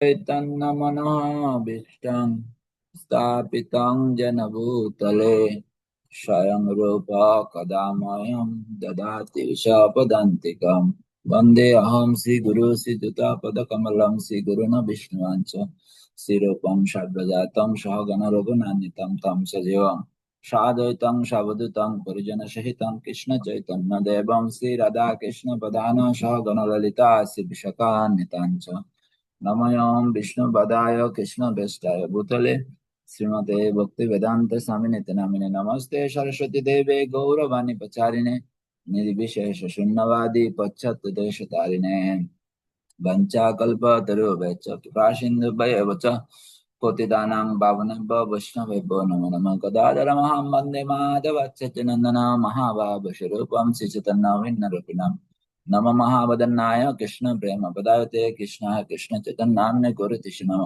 চৈতন্যমনোভীষ্টং স্থাপিতং যেন ভূতলে স্বয়ং রূপ কদাময়ম দদাতি সপদান্তিকম বন্দে অহম শ্রী গুরু শ্রী জুতাপদকমলম শ্রী গুরুন বিষ্ণুবাঞ্চ শ্রীরূপম সর্বজাতম সহগণ রঘুনান্বিতম তম সজীবম সাদৈতং সাবদুতং পরিজন সহিতং কৃষ্ণ চৈতন্য দেবং শ্রী রাধা কৃষ্ণ প্রধান সহগণ ললিতা শ্রী বিশকান্বিতাঞ্চ नमयाम विष्णु पदाय कृष्ण बेष्टाय भूतले श्रीमते भक्ति वेदांत स्वामी नितनामिने नमस्ते सरस्वती देवे गौरवाणी पचारिणे निर्विशेष शून्यवादी पश्चात देश तारिणे वंचा कल्प तरो वैच कृपासिंधु भय वच कोटिदानां भावनभ्य वैष्णवेभ्यो नमो नमः कदाधरमहं वंदे माधवच्युतिनन्दना महाभावस्वरूपं श्रीचैतन्यभिन्नरूपिणम् नम महावदन्नाय कृष्ण प्रेम पदायते कृष्ण कृष्ण चैतन्यान्य गुरुतिश नम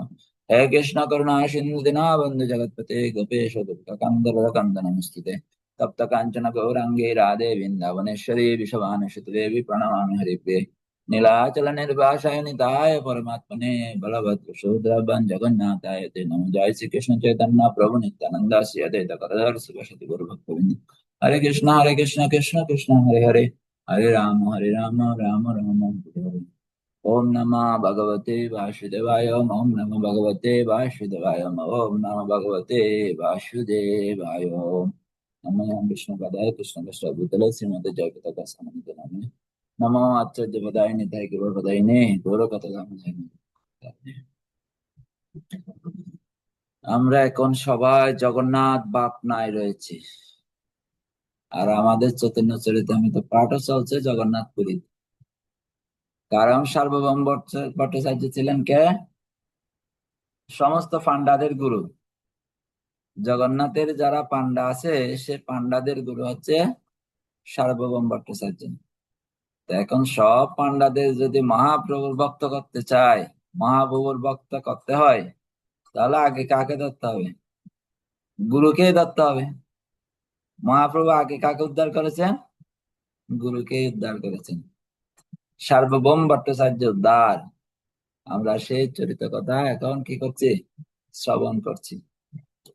हे कृष्ण करुणा सिंधु दिना बंधु जगतपते गोपेश कंदर नमस्ते तप्त कांचन गौरांगे राधे वृंदावनेश्वरी विषवानुषुदेवी प्रणमामि हरिप्रिये नीलाचल निर्वासाय निताय परमात्मने बलभद्र जगन्नाथाय ते नमो। जय श्री कृष्ण चैतन्य प्रभु नित्यानंद श्री अद्वैत गुरु भक्तवृंद हरे कृष्ण हरे कृष्ण कृष्ण कृष्ण, हरे हरे। হরে রাম হরে রাম রাম রাম ওম নমঃ ভগবতে বাসুদেবায় ওম নমঃ ভগবতে বাসুদেবায় ওম নমঃ ভগবতে বাসুদেবায় নমো বিষ্ণু পদায় কৃষ্ণ কৃষ্ণ ভূতলে শ্রীমদ জয়পিতা দাস সামানিত নামে নমো আচার্য পদায় নিতাই কেবল পদায় নে গৌর কথা আমরা এখন সবাই জগন্নাথ বাপ নাই রয়েছে। আর আমাদের চৈতন্য চরিতামৃত পাঠও চলছে জগন্নাথ পুরী কারণ সার্বভৌম ভট্ট- ভট্টাচার্য ছিলেন কে? সমস্ত পান্ডাদের গুরু। জগন্নাথের যারা পান্ডা আছে, সে পান্ডাদের গুরু হচ্ছে সার্বভৌম ভট্টাচার্য তো এখন সব পান্ডাদের যদি মহাপ্রভুর ভক্ত করতে চায়, মহাপ্রভুর ভক্ত করতে হয়, তাহলে আগে কাকে ধরতে হবে? গুরুকে ধরতে হবে। মহাপ্রভু আগে কাকে উদ্ধার করেছেন? গুরুকে উদ্ধার করেছেন। সার্বভৌম ভট্টাচার্য উদ্ধার আমরা সেই চরিত কথা এখন কি করছি? শ্রবণ করছি।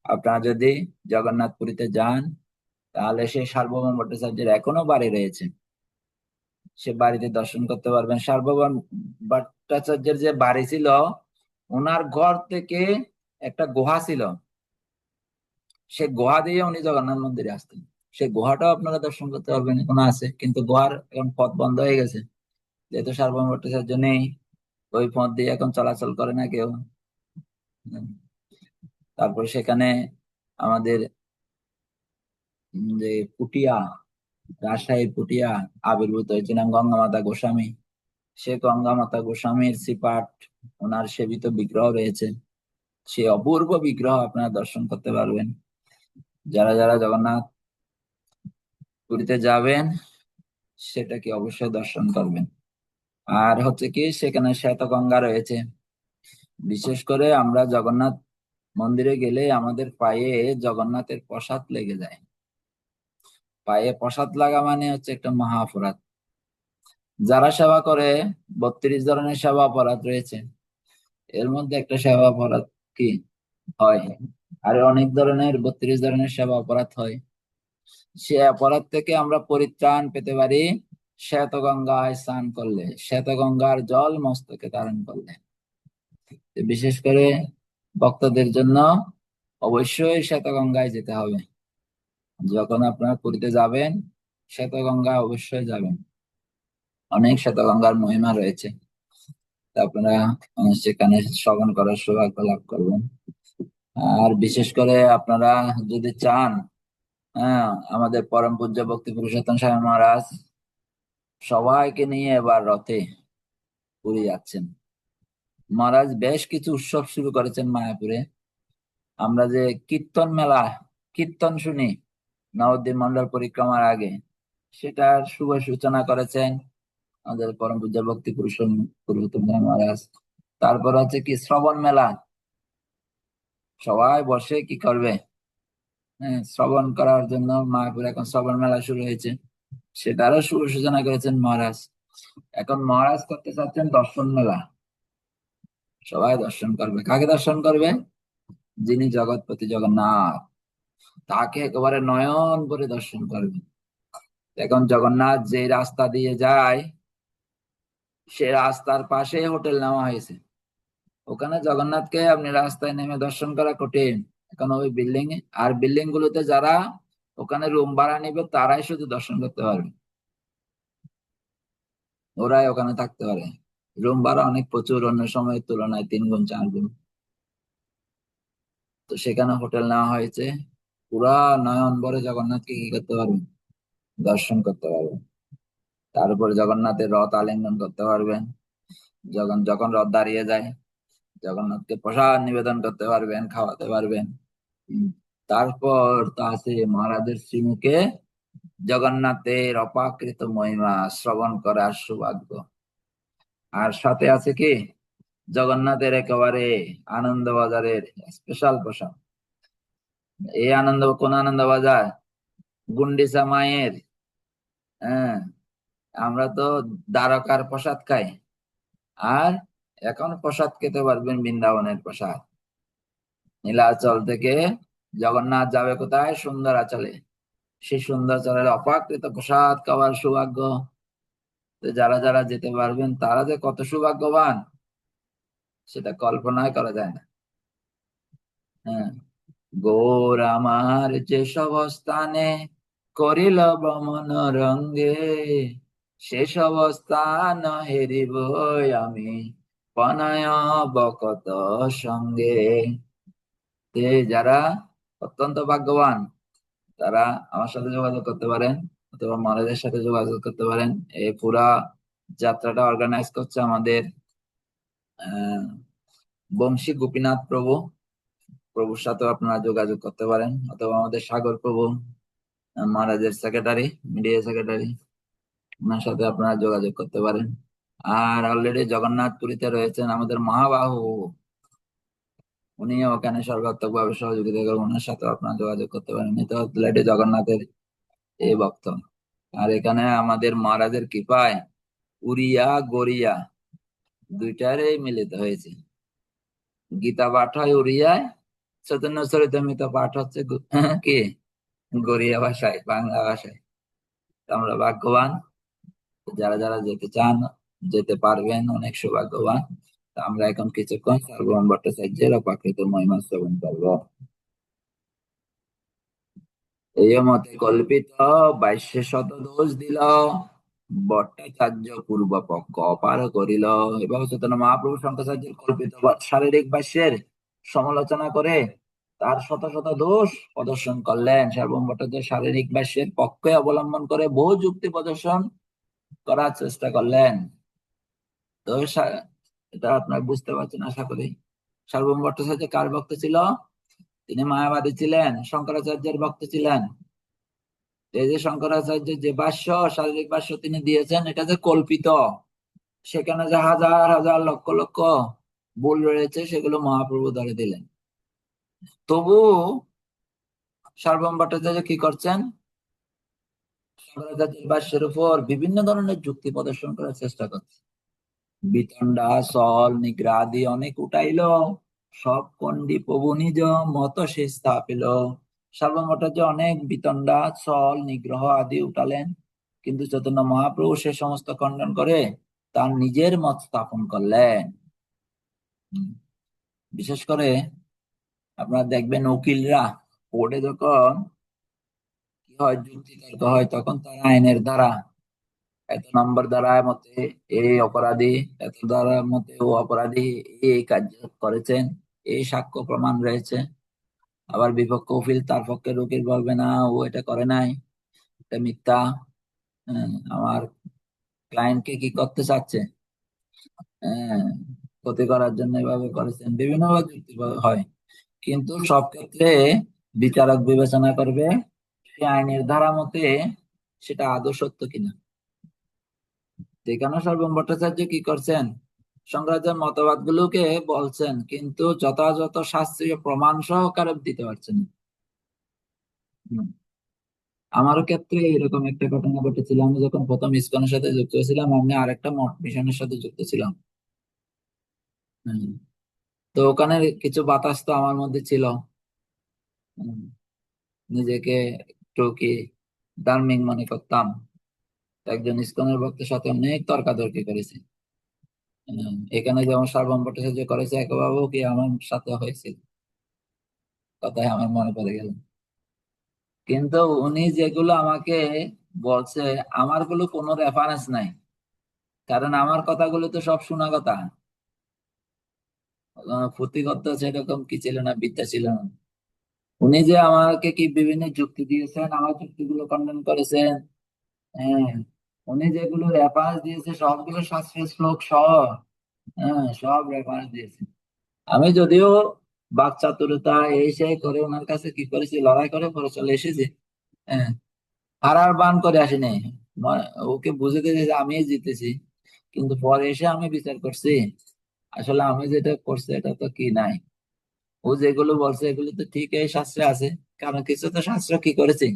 আপনারা যদি জগন্নাথ পুরীতে যান, তাহলে সেই সার্বভৌম ভট্টাচার্যের এখনও বাড়ি রয়েছে। সে বাড়িতে দর্শন করতে পারবেন। সার্বভৌম ভট্টাচার্যের যে বাড়ি ছিল, ওনার ঘর থেকে একটা গুহা ছিল। সে গুহা দিয়ে উনি জগন্নাথ মন্দিরে আসতেন। সে গুহাটাও আপনারা দর্শন করতে পারবেন, এখনও আছে। কিন্তু গুহার এখন পথ বন্ধ হয়ে গেছে। যেহেতু সার্বভৌম ভট্টাচার্য নেই, ওই পথ দিয়ে এখন চলাচল করে না কেউ। তারপর সেখানে আমাদের যে পুটিয়া রাজশাহী পুটিয়া, আবির্ভূত হয়েছিলেন গঙ্গা মাতা গোস্বামী। সে গঙ্গা মাতা গোস্বামীর সিপাট ওনার সেবিত বিগ্রহ রয়েছে। সে অপূর্ব বিগ্রহ আপনারা দর্শন করতে পারবেন। যারা যারা জগন্নাথ পুরীতে যাবেন, সেটাকে অবশ্যই দর্শন করবেন। আর হচ্ছে কি, সেখানে শ্বেত গঙ্গা রয়েছে। বিশেষ করে আমরা জগন্নাথ মন্দিরে গেলে আমাদের পায়ে জগন্নাথের প্রসাদ লেগে যায়। পায়ে প্রসাদ লাগা মানে হচ্ছে একটা মহা অপরাধ যারা সেবা করে, বত্রিশ ধরনের সেবা অপরাধ রয়েছে। এর মধ্যে একটা সেবা অপরাধ কি? হয়। আর অনেক ধরনের, বত্রিশ ধরনের সেবা অপরাধ হয়। সে অপরাধ থেকে আমরা পরিত্রাণ পেতে পারি। শ্বেত গঙ্গায় স্নান করলে শ্বেত গঙ্গার জল মস্তকে ধারণ করলে। বিশেষ করে ভক্তদের জন্য অবশ্যই শ্বেত গঙ্গায় যেতে হবে। যখন আপনারা পুরীতে যাবেন শ্বেত গঙ্গা অবশ্যই যাবেন। অনেক শ্বেত গঙ্গার মহিমা রয়েছে। আপনারা সেখানে শ্রবণ করার সৌভাগ্য লাভ করবেন। আর বিশেষ করে আপনারা যদি চান হ্যাঁ আমাদের পরম পূজ্য ভক্তি পুরুষোত্তম স্বামী মহারাজ সবাইকে নিয়ে এবার রথে পুরী যাচ্ছেন। মহারাজ বেশ কিছু উৎসব শুরু করেছেন মায়াপুরে। আমরা যে কীর্তন মেলা, কীর্তন শুনি, নবদ্বীপ মন্ডল পরিক্রমার আগে, সেটার শুভ সূচনা করেছেন আমাদের পরম পূজ্য ভক্তি পুরুষোত্তম মহারাজ। তারপর হচ্ছে কি শ্রবণ মেলা সবাই বসে কি করবে? হ্যাঁ শ্রবণ করার জন্য মায়াপুরে এখন শ্রবণ মেলা শুরু হয়েছে। সেটারও শুভ সূচনা করেছেন মহারাজ। এখন মহারাজ করতে চাচ্ছেন দর্শন মেলা। সবাই দর্শন করবে। কাকে দর্শন করবে? যিনি জগৎপতি জগন্নাথ। তাকে একেবারে নয়ন করে দর্শন করবে। এখন জগন্নাথ যে রাস্তা দিয়ে যায়, সে রাস্তার পাশে হোটেল নেওয়া হয়েছে। ওখানে জগন্নাথকে আপনি রাস্তায় নেমে দর্শন করা কঠিন। এখন ওই বিল্ডিং, আর বিল্ডিং গুলোতে যারা ওখানে রুম ভাড়া নিবে, তারাই শুধু দর্শন করতে পারবে। ওরাই ওখানে থাকতে পারে। রুম ভাড়া অনেক প্রচুর, অন্য সময়ের তুলনায় তিন গুণ, চার গুণ। তো সেখানে হোটেল নেওয়া হয়েছে। পুরা নয়ন ভরে জগন্নাথকে কি করতে পারবেন দর্শন করতে পারবেন তারপরে জগন্নাথের রথ আলিঙ্গন করতে পারবেন যখন যখন রথ দাঁড়িয়ে যায় জগন্নাথকে প্রসাদ নিবেদন করতে পারবেন, খাওয়াতে পারবেন। তারপর তা আছে মহারাজের শ্রীমুখে জগন্নাথের অপাকৃত মহিমা শ্রবণ করার সৌভাগ্য। আর সাথে আছে কি? জগন্নাথের একেবারে আনন্দ বাজারের স্পেশাল প্রসাদ। এই আনন্দ, কোন আনন্দ বাজার গুন্ডিচা মায়ের। হ্যাঁ আমরা তো দ্বারকার প্রসাদ খাই। আর এখন প্রসাদ খেতে পারবেন বৃন্দাবনের প্রসাদ। নীলাচল থেকে জগন্নাথ যাবে কোথায়? সুন্দর আচলে সেই সুন্দর চলের অপাকৃত প্রসাদ খাওয়ার সৌভাগ্য। যারা যারা যেতে পারবেন, তারা যে কত সৌভাগ্যবান, সেটা কল্পনাই করা যায় না। হ্যাঁ গৌর আমার যে সব স্থানে করিল ভ্রমণ রঙ্গে শেষ অবস্থান হেরিব আমি। বকত সঙ্গে। তে যারা অত্যন্ত ভাগ্যবান, তারা আমার সাথে যোগাযোগ করতে পারেন অথবা মহারাজের সাথে যোগাযোগ করতে পারেন। এই পুরা যাত্রাটা অর্গানাইজ করছে আমাদের বংশী গোপীনাথ প্রভু। প্রভুর সাথেও আপনারা যোগাযোগ করতে পারেন অথবা আমাদের সাগর প্রভু মহারাজের সেক্রেটারি মিডিয়া সেক্রেটারি ওনার সাথে আপনারা যোগাযোগ করতে পারেন। আর অলরেডি জগন্নাথ পুরীতে রয়েছেন আমাদের মহাবাহু। উনি ওখানে সর্বাত্মক ভাবে সহযোগিতা করবেন। ওনার সাথে আপনারা যোগাযোগ করতে পারেন। এ তো অলরেডি জগন্নাথের এই ভক্ত। আর এখানে আমাদের মহারাজের কৃপায় উড়িয়া, গড়িয়া দুইটারই মিলিত হয়েছে। গীতা পাঠ হয় উড়িয়ায়, চৈতন্য চরিতামৃত পাঠ হচ্ছে কি? গড়িয়া ভাষায়, বাংলা ভাষায়। আমরা ভাগ্যবান। যারা যারা যেতে চান যেতে পারবেন, অনেক সৌভাগ্যবান। আমরা এখন কিছুক্ষণ সর্বম ভট্টাচার্যের অপাকৃত মহিমা শ্রবণ করব। এই মতে কল্পিত বাইশে শত দোষ দিল, ভট্টাচার্য পূর্ব পক্ষ অপার করিল এবং চেতন মহাপ্রভু শঙ্করাচার্যের কল্পিত শারীরিক ভাষ্যের সমালোচনা করে তার শত শত দোষ প্রদর্শন করলেন। সার্বভৌম ভট্টাচার্য শারীরিক ভাষ্যের পক্ষে অবলম্বন করে বহু যুক্তি প্রদর্শন করার চেষ্টা করলেন। তো সা- এটা আপনার বুঝতে পারছেন, আশা করি। সার্বভৌম ভট্টাচার্য কার ভক্ত ছিল? তিনি মায়াবাদী ছিলেন, শঙ্করাচার্যের ভক্ত ছিলেন। এই যে শঙ্করাচার্য যে ভাষ্য, শারীরিক ভাষ্য তিনি দিয়েছেন, এটা যে কল্পিত, সেখানে যে হাজার হাজার, লক্ষ লক্ষ ভুল রয়েছে, সেগুলো মহাপ্রভু ধরে দিলেন। তবু সার্বভৌম ভট্টাচার্য কি করছেন? শঙ্করাচার্যের ভাষ্যের উপর বিভিন্ন ধরনের যুক্তি প্রদর্শন করার চেষ্টা করছে বিতণ্ডা, সল নিগ্রাদি অনেক উঠাইল। সব কন্ডি প্রভু নিজ মত সে স্থাপিল। সার্বভৌম ভট্টাচার্য অনেক বিতণ্ডা, সল, নিগ্রহ আদি উঠালেন। কিন্তু চৈতন্য মহাপ্রভু সে সমস্ত খণ্ডন করে তার নিজের মত স্থাপন করলেন। বিশেষ করে আপনারা দেখবেন উকিলরা কোর্টে যখন কি হয়, যুক্তি তর্ক হয়, তখন তারা আইনের দ্বারা এত নম্বর দ্বারা মতে এই অপরাধী এত দ্বারা মতে ও অপরাধী এই কার্য করেছেন এই সাক্ষ্য প্রমাণ রয়েছে। আবার বিপক্ষ উকিল তার পক্ষে উকিল বলবে না ও এটা করে নাই এটা মিথ্যা। হ্যাঁ, আমার ক্লায়েন্টকে কি করতে চাচ্ছে? হ্যাঁ, ক্ষতি করার জন্য এভাবে করেছেন। বিভিন্ন যুক্তি হয়। কিন্তু সব ক্ষেত্রে বিচারক বিবেচনা করবে সে আইনের ধারা মতে সেটা আদৌ সত্য কিনা। যেখানে সর্বম ভট্টাচার্য কি করছেন? শঙ্করাচার্য মতবাদ গুলোকে বলছেন, কিন্তু যথাযথ শাস্ত্রীয় প্রমাণ সহকারে দিতে পারছেন। আমারও ক্ষেত্রে এরকম একটা ঘটনা ঘটেছিল। আমি যখন প্রথম ইসকনের সাথে যুক্ত হয়েছিলাম, আমি আরেকটা মঠ মিশনের সাথে যুক্ত ছিলাম। তো ওখানে কিছু বাতাস তো আমার মধ্যে ছিল। নিজেকে একটু কি ধার্মিক মনে করতাম। একজন ইসকনের ভক্তের সাথে অনেক তর্কাতর্কি করেছি। এখানে যেমন সার্বম ভট্টাচার্য করেছে একবাবু কি আমার সাথে হয়েছিল কথায় আমার মনে পড়ে গেল। কিন্তু উনি যেগুলো আমাকে বলছে, আমারগুলো কোনো রেফারেন্স নাই। কারণ আমার কথাগুলো তো সব শোনা কথা। পুঁথিগত সেরকম কি ছিল না বিদ্যা ছিল না। উনি যে আমাকে কি বিভিন্ন যুক্তি দিয়েছেন, আমার যুক্তিগুলো খণ্ডন করেছেন হ্যাঁ উনি যেগুলো রেফারেন্স দিয়েছে সবগুলো শাস্ত্রীয় শ্লোক সহ হ্যাঁ সব রেফারেন্স দিয়েছে। আমি যদিও বাকচাতুরতা এই সেই করে ওনার কাছে কি করেছি লড়াই করে পরে চলে এসেছি। হ্যাঁ হারার বান করে আসিনি। ওকে বুঝে দিয়েছে যে আমি জিতেছি। কিন্তু পরে এসে আমি বিচার করছি। আসলে আমি যেটা করছি এটা তো কি নাই। ও যেগুলো বলছে এগুলো তো ঠিক এই শাস্ত্রে আছে। কারণ কিছু তো শাস্ত্র কি করেছি?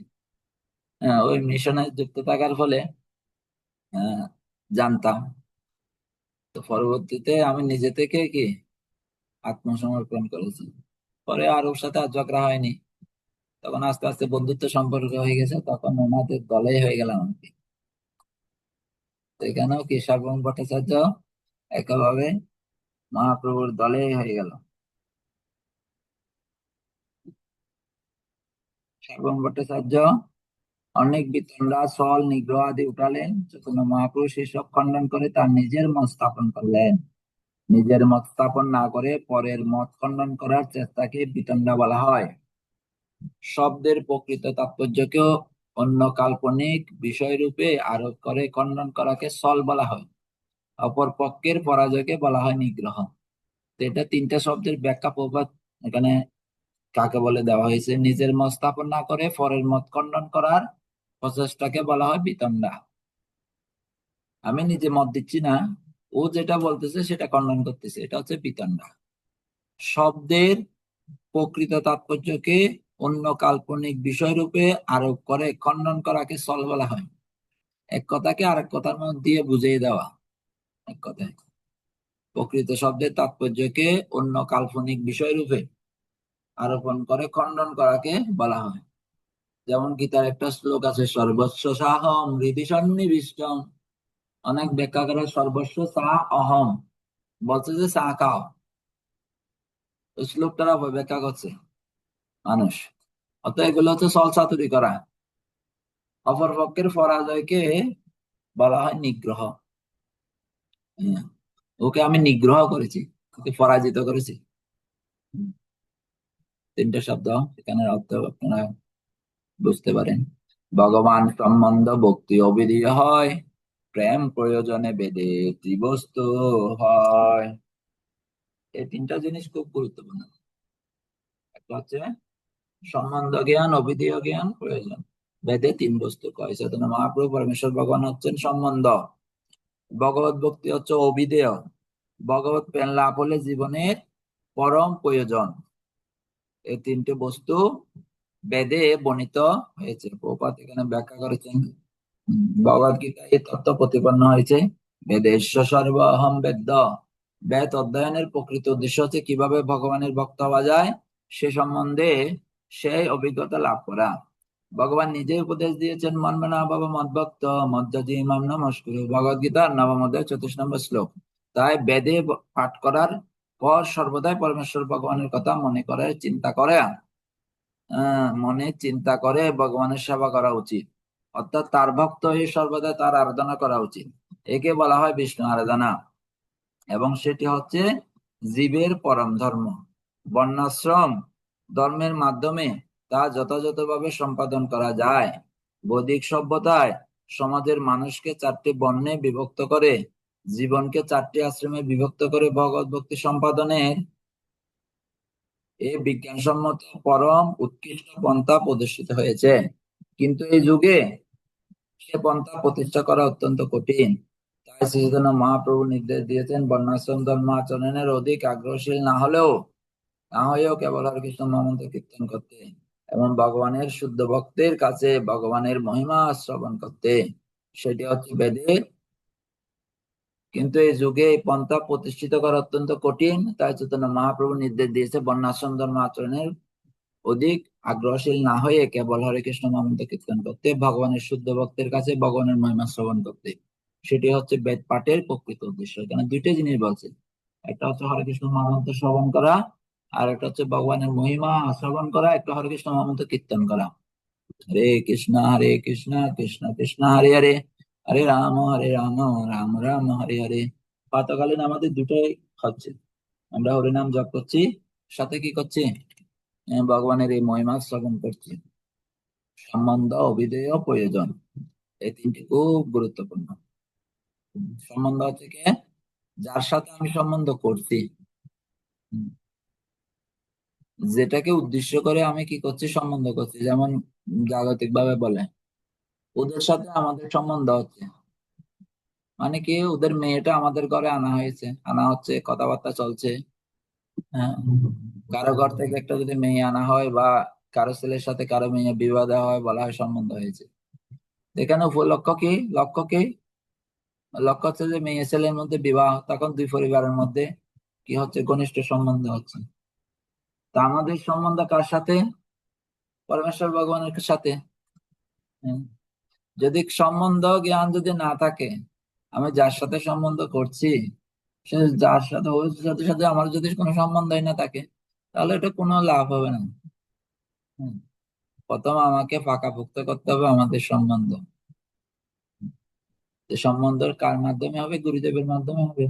হ্যাঁ, ওই মিশনে যুক্ত থাকার ফলে জানতাম। তো পরবর্তীতে আমি নিজে থেকে কি আত্মসমর্পণ করেছি। পরে আর ওর সাথে আর ঝগড়া হয়নি। তখন আস্তে আস্তে বন্ধুত্ব সম্পর্ক হয়ে গেছে, তখন ওনাদের দলেই হয়ে গেলাম আর কি। এখানেও কি সার্বভৌম ভট্টাচার্য একভাবে মহাপ্রভুর দলেই হয়ে গেল। সার্বভৌম ভট্টাচার্য অনেক বিতণ্ডা, সল, নিগ্রহ আদি উঠালেন চৈতন্য মহাপুরুষ এসব খণ্ডন করে তার নিজের মত স্থাপন করলেন। নিজের মত স্থাপন না করে পরের মত খণ্ডন করার চেষ্টাকে বিতণ্ডা বলা হয়। শব্দের প্রকৃত তাৎপর্যকেও অন্য কাল্পনিক বিষয়রূপে আরোপ করে খণ্ডন করাকে সল বলা হয়। অপর পক্ষের পরাজয়কে বলা হয় নিগ্রহ। তো এটা তিনটা শব্দের ব্যাখ্যা প্রবাদ এখানে কাকে বলে দেওয়া হয়েছে? নিজের মত স্থাপন না করে পরের মত খণ্ডন করার প্রচেষ্টাকে বলা হয় বিতণ্ডা আমি নিজে মত দিচ্ছি না, ও যেটা বলতেছে সেটা খণ্ডন করতেছে, এটা হচ্ছে বিতণ্ডা শব্দের প্রকৃত তাৎপর্যকে অন্য কাল্পনিক বিষয়রূপে আরোপ করে, খণ্ডন করাকে সল বলা হয়। এক কথাকে আরেক কথার মধ্যে দিয়ে বুঝিয়ে দেওয়া। এক কথায়। প্রকৃত শব্দের তাৎপর্যকে অন্য কাল্পনিক বিষয়রূপে আরোপণ করে, খণ্ডন করাকে বলা হয়। যেমন গীতার একটা শ্লোক আছে সর্বস্ব সাহম হৃদি সন্নিবিষ্টম অনেক ব্যাখ্যা করে সর্বস্ব সা অহম। বলছে যে চা খাও। ওই ব্যাখ্যা করছে মানুষ। অত এগুলো হচ্ছে সলসাতুরি করা। অপর পক্ষের পরাজয়কে বলা হয় নিগ্রহ। হ্যাঁ, ওকে আমি নিগ্রহ করেছি ওকে পরাজিত করেছি। তিনটা শব্দ এখানে অর্থ আপনারা বুঝতে পারেন। ভগবান সম্বন্ধ ভক্তি অবিধীয় হয়, প্রেম প্রয়োজনে বেদে ত্রিবস্তু হয়। এই তিনটা জিনিস খুব গুরুত্বপূর্ণ। একটা হচ্ছে সম্বন্ধ জ্ঞান অবিধীয় জ্ঞান প্রয়োজন। বেদে তিন বস্তু কয় চৈতন্য মহাপ্রভু পরমেশ্বর ভগবান হচ্ছেন সম্বন্ধ। ভগবত ভক্তি হচ্ছে অবিধেয় ভগবত প্রেম লাভ হলে জীবনের পরম প্রয়োজন। এই তিনটে বস্তু বেদে বর্ণিত হয়েছে। প্রপাত এখানে ব্যাখ্যা করেছেন। ভগবত গীতা এই তত্ত্ব প্রতিপন্ন হয়েছে। বেদেশ্ব সর্ব অহম বেদ্য বেদ অধ্যয়নের প্রকৃত উদ্দেশ্য হচ্ছে কীভাবে ভগবানের ভক্ত হওয়া যায়, সে সম্বন্ধে সেই অভিজ্ঞতা লাভ করা। ভগবান নিজে উপদেশ দিয়েছেন মনমনা বাবা মদ মদভক্ত মজ্জাজি ইমাম নমস্কুর ভগবত গীতার নবম অধ্যায় চতুর্থ নম্বর শ্লোক। তাই বেদে পাঠ করার পর সর্বদাই পরমেশ্বর ভগবানের কথা মনে করে, চিন্তা করে। মনে চিন্তা করে ভগবানের সেবা করা উচিত। অর্থাৎ তার ভক্ত হয়ে সর্বদা তার আরাধনা করা উচিত। একে বলা হয় বিষ্ণু আরাধনা। এবং সেটি হচ্ছে জীবের পরম ধর্ম। বর্ণাশ্রম ধর্মের মাধ্যমে তা যথাযথভাবে সম্পাদন করা যায়। বৈদিক সভ্যতায় সমাজের মানুষকে চারটি বর্ণে বিভক্ত করে, জীবনকে চারটি আশ্রমে বিভক্ত করে ভগবত ভক্তি সম্পাদনের এই বিজ্ঞানসম্মত পরম উৎকৃষ্ট পন্থা প্রদর্শিত হয়েছে। কিন্তু এই যুগে সে পন্থা প্রতিষ্ঠা করা অত্যন্ত কঠিন। তাই শ্রীচৈতন্য মহাপ্রভু নির্দেশ দিয়েছেন, বর্ণাশ্রম, ধর্ম, আচরণের অধিক আগ্রহশীল না হলেও না হয়েও কেবল হরিকৃষ্ণ মহামন্ত্র কীর্তন করতে এবং ভগবানের শুদ্ধ ভক্তের কাছে ভগবানের মহিমা শ্রবণ করতে। সেটি হচ্ছে বেদের কিন্তু এই যুগে এই পন্থা প্রতিষ্ঠিত করা অত্যন্ত কঠিন। তাই চৈতন্য মহাপ্রভু নির্দেশ দিয়েছে বন্যাশ্রম ধর্ম আচরণের অধিক আগ্রহশীল না হয়ে কেবল হরে কৃষ্ণ মন্ত্র কীর্তন করতে, ভগবানের শুদ্ধ ভক্তের কাছে ভগবানের মহিমা শ্রবণ করতে। সেটি হচ্ছে বেদ পাঠের প্রকৃত উদ্দেশ্য। এখানে দুইটা জিনিস বলছে। একটা হচ্ছে হরে কৃষ্ণ মহামন্ত্র শ্রবণ করা, আর একটা হচ্ছে ভগবানের মহিমা শ্রবণ করা, একটা হরে কৃষ্ণ মহামন্ত্র কীর্তন করা। হরে কৃষ্ণ হরে কৃষ্ণ কৃষ্ণ কৃষ্ণ, হরে হরে। হরে রাম হরে রাম রাম রাম, হরে হরে। প্রাতকালীন আমাদের দুটোই হচ্ছে। আমরা হরিনাম জপ করছি, সাথে কি করছি? ভগবানের এই মহিমা শ্রবণ করছি। সম্বন্ধ, অভিধেয়, প্রয়োজন। এই তিনটি খুব গুরুত্বপূর্ণ। সম্বন্ধ হচ্ছে কি? যার সাথে আমি সম্বন্ধ করছি। যেটাকে উদ্দেশ্য করে আমি কি করছি? সম্বন্ধ করছি। যেমন জাগতিক ভাবে বলে। ওদের সাথে আমাদের সম্বন্ধ হচ্ছে। মানে কি, ওদের মেয়েটা আমাদের ঘরে আনা হয়েছে। আনা হচ্ছে, কথাবার্তা চলছে। হ্যাঁ। কারও ঘর থেকে একটা যদি মেয়ে আনা হয় বা কারও ছেলের সাথে কারও মেয়ে বিবাহ দেওয়া হয় বলা হয় সম্বন্ধ হয়েছে। এখানে উপলক্ষ কি? লক্ষ্য কি? লক্ষ্য হচ্ছে যে মেয়ে ছেলের মধ্যে বিবাহ, তখন দুই পরিবারের মধ্যে কি হচ্ছে? ঘনিষ্ঠ সম্বন্ধ হচ্ছে। তা আমাদের সম্বন্ধ কার সাথে? পরমেশ্বর ভগবানের সাথে। হুম। যদি সম্বন্ধ জ্ঞান যদি না থাকে, আমি যার সাথে সম্বন্ধ করছি, সে যার সাথে, ওর সাথে সাথে আমার যদি কোনো সম্বন্ধই না থাকে, তাহলে এটা কোনো লাভ হবে না। প্রথম আমাকে পাকাপোক্ত করতে হবে আমাদের সম্বন্ধ। সম্বন্ধ কার মাধ্যমে হবে? গুরুদেবের মাধ্যমে হবে।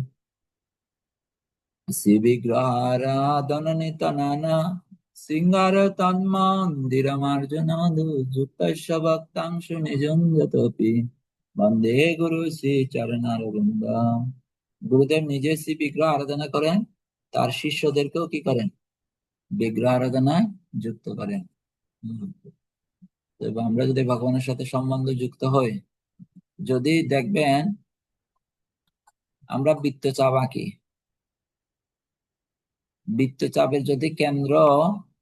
শ্রী বিগ্রহারাধন নিতনানা সিঙ্গার তন্মন্দিরমার্জনা যুক্তস্য ভক্তাংশু বন্দে গুরু শ্রী চরণারবিন্দ গুরুদেব নিজে শ্রী বিগ্রহ আরাধনা করেন তার শিষ্যদেরকেও কি করেন বিগ্রহ আরাধনায় যুক্ত করেন। তো আমরা যদি ভগবানের সাথে সম্বন্ধ যুক্ত হই যদি দেখবেন আমরা বৃত্তচাপ আঁকি বৃত্তচাপের যদি কেন্দ্র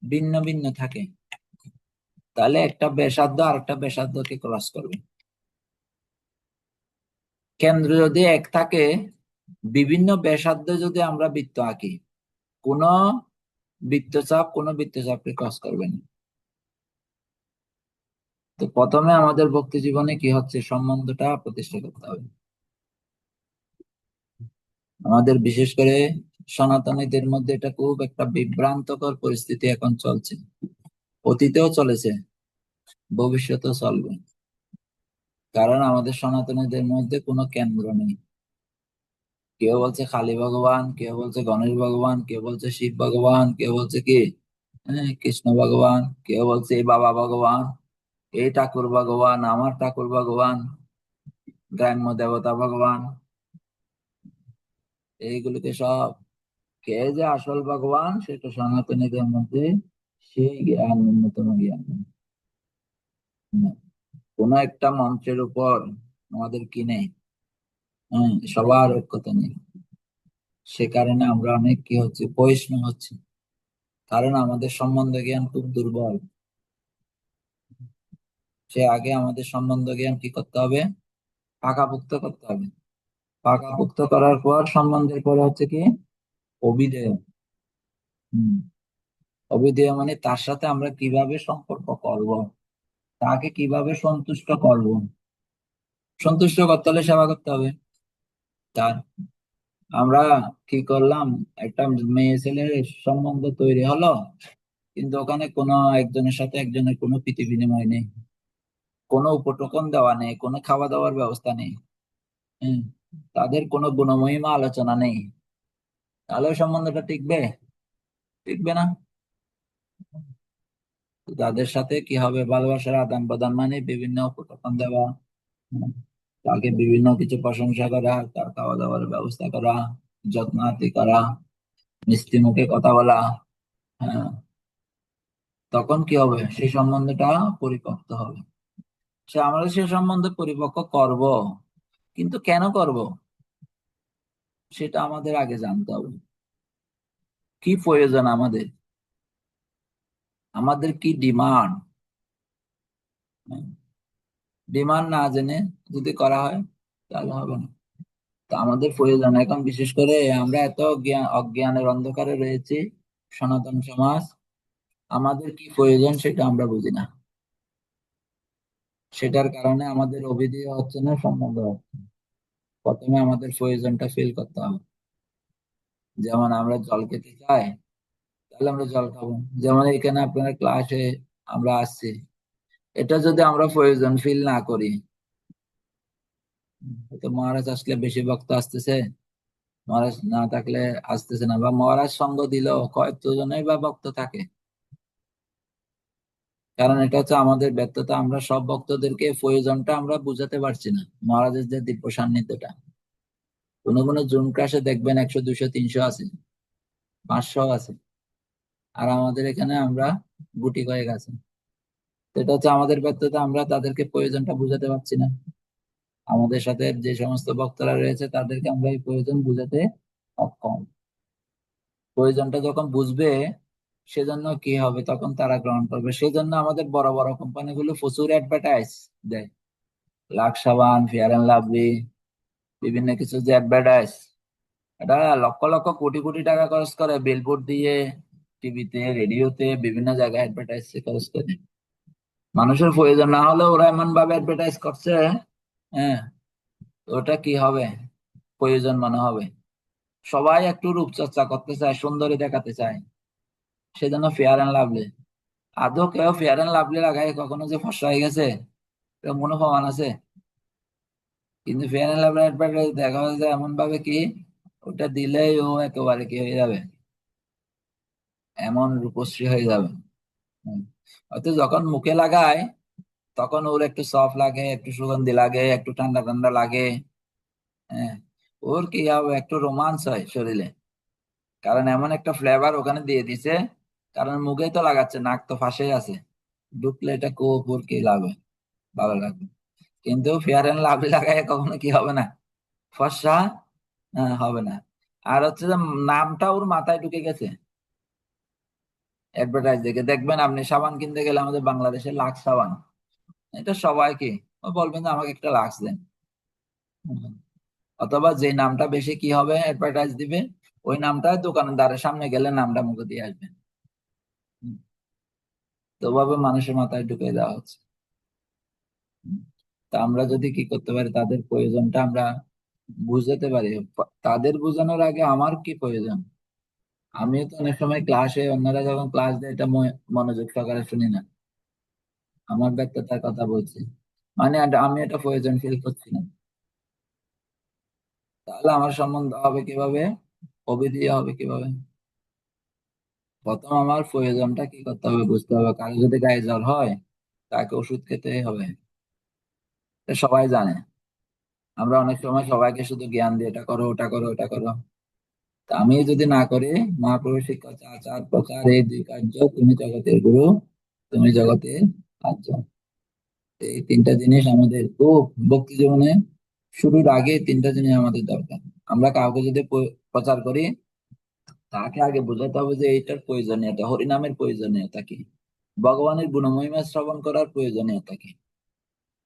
ভিন্ন ভিন্ন থাকে। তাহলে একটা ব্যাসার্ধ আর একটা ব্যাসার্ধকে ক্রস করবে। কেন্দ্র যদি এক থাকে, বিভিন্ন ব্যাসার্ধ যদি আমরা বৃত্ত আঁকি, কোন বৃত্তচাপ কোন বৃত্তচাপকে ক্রস করবে না। তো প্রথমে আমাদের ভক্তি জীবনে কি হচ্ছে? সম্বন্ধটা প্রতিষ্ঠা করতে হবে। আমাদের বিশেষ করে সনাতনীদের মধ্যে এটা খুব একটা বিভ্রান্তকর পরিস্থিতি এখন চলছে। অতীতেও চলেছে, ভবিষ্যতেও চলবে। কারণ আমাদের সনাতনীদের মধ্যে কোনো কেন্দ্র নেই। কেউ বলছে কালী ভগবান, কেউ বলছে গণেশ ভগবান, কেউ বলছে শিব ভগবান, কেউ বলছে কি হ্যাঁ কৃষ্ণ ভগবান, কেউ বলছে এই বাবা ভগবান, এই ঠাকুর ভগবান, আমার ঠাকুর ভগবান, গ্রাম্য দেবতা ভগবান। এইগুলোকে সব কে যে আসল ভগবান সেটা সনাতনীদের মধ্যে সেই জ্ঞান, অন্যতম জ্ঞান। কোন একটা মন্ত্রের উপর আমাদের কি নেই? হ্যাঁ সবার ঐক্যতা নেই। সে কারণে আমরা অনেক কি হচ্ছে বৈষ্ণব হচ্ছে। কারণ আমাদের সম্বন্ধ জ্ঞান খুব দুর্বল। সে আগে আমাদের সম্বন্ধ জ্ঞান কি করতে হবে? পাকাপুক্ত করতে হবে। পাকাপুক্ত করার পর সম্বন্ধের পরে হচ্ছে কি? অভিধেয় হম। অভিধেয় মানে তার সাথে আমরা কীভাবে সম্পর্ক করব? তাকে কীভাবে সন্তুষ্ট করব? সন্তুষ্ট করতে হলে সেবা করতে হবে। তার, আমরা কি করলাম? একটা মেয়ে ছেলের সম্বন্ধ তৈরি হলো, কিন্তু ওখানে কোনো একজনের সাথে একজনের কোনো প্রীতি বিনিময় নেই। কোনো উপটোকন দেওয়া নেই, কোনো খাওয়া দাওয়ার ব্যবস্থা নেই। তাদের কোনো গুণমহিমা আলোচনা নেই। তাহলে সম্বন্ধটা টিকবে? টিকবে না। তাদের সাথে কি হবে? ভালোবাসার আদান প্রদান মানে বিভিন্ন উপটোকন দেওয়া, তাকে বিভিন্ন কিছু প্রশংসা করা, তার খাওয়া দাওয়ার ব্যবস্থা করা, যত্ন করা, মিষ্টি মুখে কথা বলা হ্যাঁ। তখন কি হবে? সেই সম্বন্ধটা পরিপক্ত হবে। সে আমরা সে সম্বন্ধে পরিপক্ক করব। কিন্তু কেন করব? সেটা আমাদের আগে জানতে হবে। কি প্রয়োজন আমাদের? আমাদের কি ডিমান্ড? ডিমান্ড না জেনে যদি করা হয়, তাহলে হবে না। তো আমাদের প্রয়োজন। এখন বিশেষ করে আমরা এত জ্ঞান অজ্ঞানের অন্ধকারে রয়েছি, সনাতন সমাজ, আমাদের কি প্রয়োজন সেটা আমরা বুঝি না। সেটার কারণে আমাদের অভিধি হচ্ছে না সম্বন্ধ হচ্ছে না। প্রথমে আমাদের প্রয়োজনটা ফিল করতে হবে। যেমন আমরা জল খেতে চাই, তাহলে আমরা জল খাব। যেমন এখানে আপনার ক্লাসে আমরা আসছি, এটা যদি আমরা প্রয়োজন ফিল না করি, তো মহারাজ আসলে বেশি ভক্ত আসতেছে, মহারাজ না থাকলে আসতেছে না। বা মহারাজ সঙ্গ দিলেও কয়েকজনই বা ভক্ত থাকে। কারণ এটা হচ্ছে আমাদের ব্যর্থতা, আমরা সব ভক্তদেরকে প্রয়োজনটা আমরা বুঝাতে পারছি না, মহারাজের যে দিব্য সান্নিধ্যটা। কোনো কোনো জুম ক্লাসে দেখবেন একশো, দুশো, তিনশো আছে, পাঁচশো আছে। আর আমাদের এখানে আমরা গুটি কয়েক আছে। এটা হচ্ছে আমাদের ব্যর্থতা, আমরা তাদেরকে প্রয়োজনটা বুঝাতে পারছি না। আমাদের সাথে যে সমস্ত ভক্তরা রয়েছে, তাদেরকে আমরা এই প্রয়োজন বুঝাতে অক্ষম। প্রয়োজনটা যখন বুঝবে সেজন্য কি হবে তখন তারা গ্রহণ করবে। সেজন্য আমাদের বড় বড় কোম্পানিগুলো প্রচুর অ্যাডভার্টাইজ দেয়। লাক্স সাবান ফেয়ার অ্যান্ড লাভলি বিভিন্ন কিছু যে অ্যাডভার্টাইজ এটা লক্ষ লক্ষ কোটি কোটি টাকা খরচ করে। বিলবোর্ড দিয়ে, টিভিতে, রেডিওতে বিভিন্ন জায়গায় অ্যাডভার্টাইজ খরচ করে। মানুষের প্রয়োজন না হলে ওরা এমন ভাবে অ্যাডভার্টাইজ করছে হ্যাঁ ওটা কি হবে? প্রয়োজন মনে হবে। সবাই একটু রূপচর্চা করতে চায়, সুন্দরী দেখাতে চায়। সেজন্য ফেয়ার অ্যান্ড লাভলি আদৌ কেউ ফেয়ার অ্যান্ড লাভলি লাগায় কখনো যে ফসা হয়ে গেছে? মনে প্রমাণ আছে? কিন্তু ফেয়ার অ্যান্ড লাভলি অ্যাডভার্টাইজ দেখা যায় এমন ভাবে কি, ওটা দিলেই ও একেবারে কি হয়ে যাবে? এমন রূপশ্রী হয়ে যাবে। হয়তো যখন মুখে লাগায়, তখন ওর একটু সফট লাগে, একটু সুগন্ধি লাগে, একটু ঠান্ডা ঠান্ডা লাগে। হ্যাঁ। ওর কি হবে একটু রোমান্স হয় শরীরে। কারণ এমন একটা ফ্লেভার ওখানে দিয়ে দিছে কারণ মুখেই তো লাগাচ্ছে, নাক তো ফাঁসেই আছে। ঢুকলে এটা কোক ওর কি লাগবে ভালো লাগবে। কিন্তু ফেয়ার অ্যান্ড লাভলি লাগায় কখনো কি হবে না? ফর্সা? হবে না। আর হচ্ছে যে নামটা ওর মাথায় ঢুকে গেছে। অ্যাডভার্টাইজ দেখে। দেখবেন আপনি, সাবান কিনতে গেলে আমাদের বাংলাদেশের লাক্স সাবান। এটা সবাই কি? ও বলবেন যে আমাকে একটা লাক্স দেন। অথবা যে নামটা বেশি কি হবে অ্যাডভার্টাইজ দিবে, ওই নামটা দোকানদারের সামনে গেলে নামটা মুখে দিয়ে আসবে। হুম। ওভাবে মানুষের মাথায় ঢুকে দেওয়া হচ্ছে। তা আমরা যদি কি করতে পারি, তাদের প্রয়োজনটা আমরা বুঝাতে পারি। তাদের বোঝানোর আগে আমার কি প্রয়োজন? আমি তো অনেক সময় ক্লাসে অন্যরা যখন ক্লাস দেয়, এটা মনোযোগ সহকারে শুনি না। আমার ব্যর্থতার কথা বলছি। মানে আমি এটা প্রয়োজন ফিল করছি না। তাহলে আমার সম্বন্ধ হবে কীভাবে? অভিধি হবে কীভাবে? প্রথম আমার প্রয়োজনটা কি করতে হবে বুঝতে হবে। কারও যদি গায়ে জ্বর হয়, তাকে ওষুধ খেতে হবে। সবাই জানে। আমরা অনেক সময় সবাইকে শুধু জ্ঞান দিয়ে, এটা করো, ওটা করো ওটা করো। তা আমি যদি না করি মহাপ্রভু শিক্ষা আচার প্রচার, এই দুই কার্য, তুমি জগতের গুরু, তুমি জগতের আর্য। এই তিনটা জিনিস আমাদের খুব ভক্তি জীবনে শুরুর আগে তিনটা জিনিস আমাদের দরকার। আমরা কাউকে যদি প্রচার করি তাকে আগে বোঝাতে হবে যে এইটার প্রয়োজনীয়তা হরিনামের প্রয়োজনীয়তা কি? ভগবানের গুণমহিমা শ্রবণ করার প্রয়োজনীয়তা কি?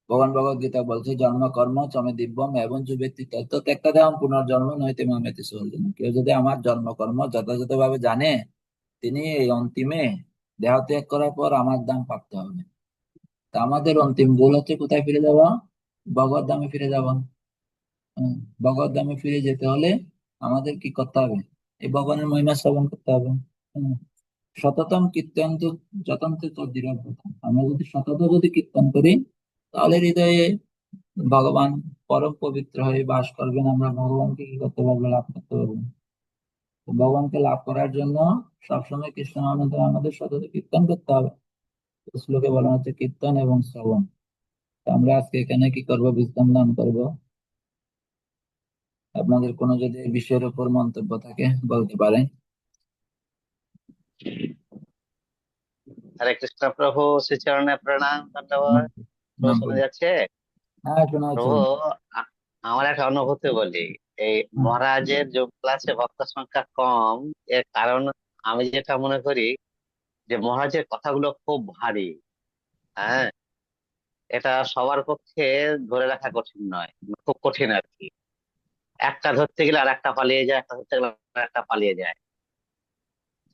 ভগবান ভগবত গীতা বলছে জন্ম কর্ম চমে দিব্যম এবং যে ব্যক্তি তত্ত্ব ত্যাগটা দেওয়া পুনর্জন্ম নইতে মামেতি সহজন কেউ যদি আমার জন্মকর্ম যথাযথভাবে জানে তিনি এই অন্তিমে দেহ ত্যাগ করার পর আমার দাম প্রাপ্ত হবে। তা আমাদের অন্তিম গোল হচ্ছে কোথায় ফিরে যাওয়া ভগবত ধামে ফিরে হম, ভগবত ধামে ফিরে যেতে হলে আমাদের কি করতে হবে? এই ভগবানের মহিমা শ্রবণ করতে হবে। হম, সততম কীর্তন তো যতন্তে আমরা যদি সতত যদি কীর্তন করি তাহলে হৃদয়ে ভগবান পরম পবিত্র হয়ে বাস করবেন। আমরা ভগবানকে কি করতে পারব? লাভ করতে পারব ভগবানকে লাভ করার জন্য সবসময় কৃষ্ণ নামে আমাদের সতত কীর্তন করতে হবে। শ্লোকে বলা হচ্ছে কীর্তন এবং শ্রবণ। আমরা আজকে এখানে কি করব? বিশ্রাম দান করব। আপনাদের কোনো যদি বিষয়ের উপর মন্তব্য থাকে বলতে পারেন। হরে কৃষ্ণ প্রভু শ্রীচরণে প্রণাম দণ্ডবত প্রভু হ্যাঁ শোনা যাচ্ছে। প্রভু আমার একটা অনুভূতি বলি। এই মহারাজের যোগ ক্লাসে ভক্ত সংখ্যা কম এর কারণ আমি যেটা মনে করি যে মহারাজের কথাগুলো খুব ভারী। হ্যাঁ? এটা সবার পক্ষে ধরে রাখা কঠিন নয় খুব কঠিন আর কি। একটা ধরতে গেলে আর একটা পালিয়ে যায়, একটা ধরতে গেলে আর একটা পালিয়ে যায়।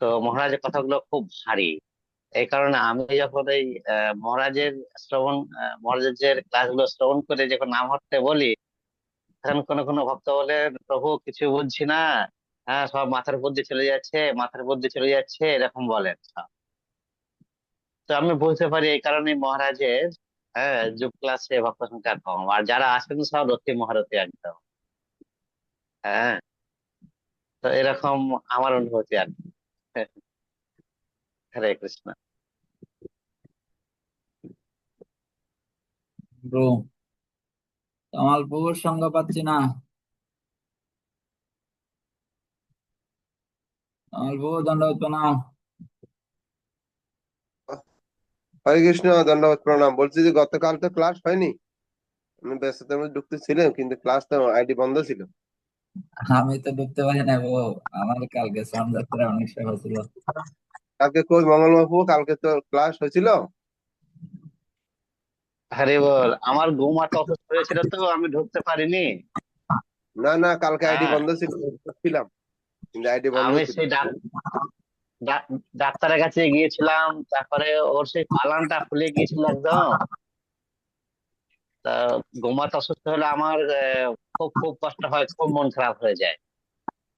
তো মহারাজের কথাগুলো খুব ভারী। এই কারণে আমি যখন এই মহারাজের শ্রবণ মহারাজের ক্লাসগুলো শ্রবণ করে যখন নাম হতে বলি, তখন কোনো কোনো ভক্ত বলে, প্রভু, কিছু বুঝছি না। হ্যাঁ সব মাথার দিয়ে চলে যাচ্ছে, মাথার দিয়ে চলে যাচ্ছে, এরকম বলেন সব। তো আমি বুঝতে পারি এই কারণে মহারাজের হ্যাঁ যুগ ক্লাসে ভক্ত সংখ্যা কম। আর যারা আসেন সব রথী মহারথী একদম হ্যাঁ। তো এরকম আমার অনুভূতি আর কি। হরে কৃষ্ণ। ব্রো কামাল সঙ্গ পাচ্ছি না। কামাল প্রভু দণ্ডবত প্রণাম হরে কৃষ্ণ ধন্যবাদ প্রণাম বলছি যে গতকাল তো ক্লাস হয়নি। আমি ব্যস্ততার মধ্যে ঢুকতে ছিলাম কিন্তু ক্লাস তো আইডি বন্ধ ছিল। আমি তো ঢুকতে পারি না গো। আমার কালকে সন্ধ্যাত্রা অনেক সেবা ছিল। কালকে কই মঙ্গলবাবু কালকে তো ক্লাস হয়েছিল। হরে বল আমার ঘুম বৌমাটা অসুস্থ হয়েছিল তো আমি ঢুকতে পারিনি। না না কালকে আইডি হ্যাঁ। বন্ধ ছিল ছিলাম। কিন্তু আইডি বন্ধ আমি সেই ডাক- ডাক- ডাক্তারের কাছে গিয়েছিলাম তারপরে ওর সেই পালানটা খুলে গিয়েছিল একদম। তা গোমাতা অসুস্থ হলে আমার খুব খুব কষ্ট হয় খুব মন খারাপ হয়ে যায়।